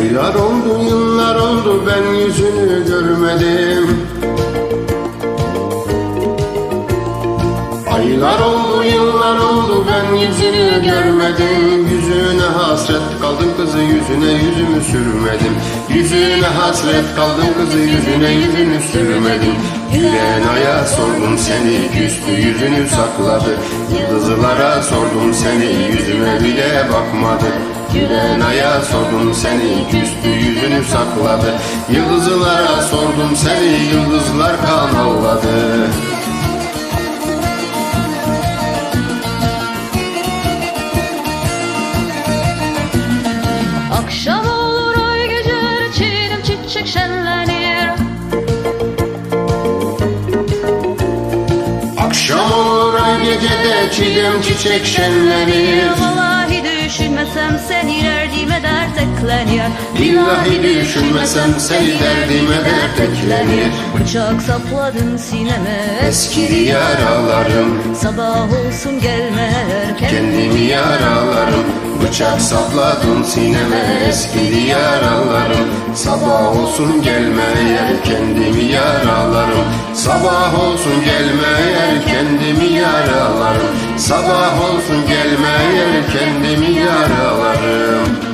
Aylar oldu yıllar oldu ben yüzünü görmedim. Aylar oldu yıllar oldu ben yüzünü görmedim. Yüzüne hasret kaldım kızı yüzüne yüzümü sürmedim. Yüzüne hasret kaldım kızı yüzüne yüzünü sürmedim. Gülen aya sordum seni küstü yüzünü sakladı. Yıldızlara sordum seni yüzüme bile bakmadı Gülen aya sordum seni küstü yüzünü sakladı. Yıldızlara sordum seni yıldızlar kan ağladı Akşam olur ay geceler çiğnim çiçek şenlenir. Akşam olur ay gecede çiğdem çiçek şenlenir düşünmesem seni derdime dert eklenir Billahi düşünmesem seni derdime dert eklenir Bıçak sapladın sineme Eski yaralarım. Sabah olsun gelme erken Kendimi yaralarım. Bıçak sapladın sineme eski yaralarım. Sabah olsun gelme yer Sabah olsun gelme kendimi yaralarım